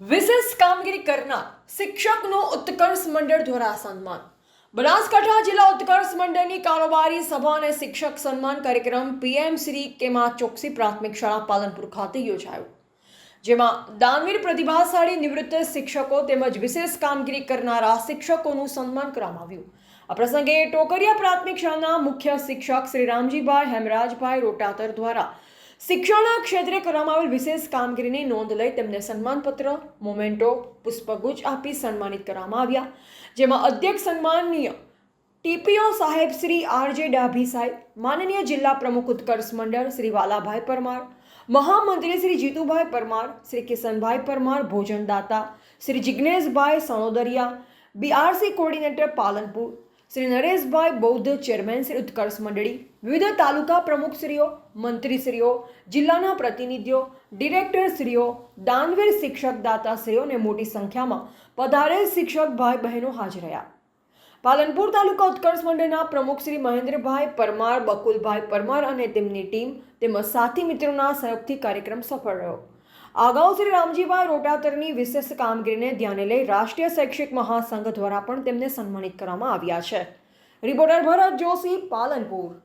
વિશેષ કામગીરી કરનાર શિક્ષકનો ઉત્કર્ષ મંડળ દ્વારા સન્માન. બનાસકાંઠા જિલ્લા ઉત્કર્ષ મંડળની કારોબારી સભા અને શિક્ષક સન્માન કાર્યક્રમ પીએમ શ્રી કેમા ચોકસી પ્રાથમિક શાળા પાલનપુર ખાતે યોજાયો. જેમાં દાનવીર પ્રતિભાશાળી નિવૃત્ત શિક્ષકો તેમજ વિશેષ કામગીરી કરનારા શિક્ષકોનું સન્માન કરવામાં આવ્યું. આ પ્રસંગે ટોકરિયા પ્રાથમિક શાળાના મુખ્ય શિક્ષક શ્રી રામજીભાઈ હેમરાજભાઈ રોટાતર દ્વારા શિક્ષણના ક્ષેત્રે કરવામાં આવેલ વિશેષ કામગીરીની નોંધ લઈ તેમને સન્માનપત્ર, મોમેન્ટો, પુષ્પગુચ્છ આપી સન્માનિત કરવામાં આવ્યા. જેમાં અધ્યક્ષ સન્માનીય ટીપીઓ સાહેબ શ્રી આરજે ડાભી સાહેબ માનનીય જિલ્લા પ્રમુખ ઉત્કર્ષ મંડળ શ્રી વાલાભાઈ પરમાર, મહામંત્રી Shri Jitubhai Parmar, Shri Kishanbhai Parmar, ભોજનદાતા Shri Jigneshbhai Sanodariya, BRC coordinator Palanpur Shri Nareshbhai Bauddh chairman Shri ઉત્કર્ષ મંડળી, વિવિધ તાલુકા પ્રમુખશ્રીઓ, મંત્રીશ્રીઓ, જિલ્લાના પ્રતિનિધિઓ, ડિરેક્ટરશ્રીઓ, દાનવીર શિક્ષક દાતાશ્રીઓને મોટી સંખ્યામાં પધારેલ શિક્ષક ભાઈ બહેનો હાજર રહ્યા. પાલનપુર તાલુકા ઉત્કર્ષ મંડળના પ્રમુખ શ્રી મહેન્દ્રભાઈ પરમાર, બકુલભાઈ પરમાર અને તેમની ટીમ તેમજ સાથી મિત્રોના સહયોગથી કાર્યક્રમ સફળ રહ્યો. અગાઉ શ્રી રામજીભાઈ રોટાતરની વિશેષ કામગીરીને ધ્યાને લઈ રાષ્ટ્રીય શૈક્ષિક મહાસંઘ દ્વારા પણ તેમને સન્માનિત કરવામાં આવ્યા છે. રિપોર્ટર ભરત જોશી, પાલનપુર.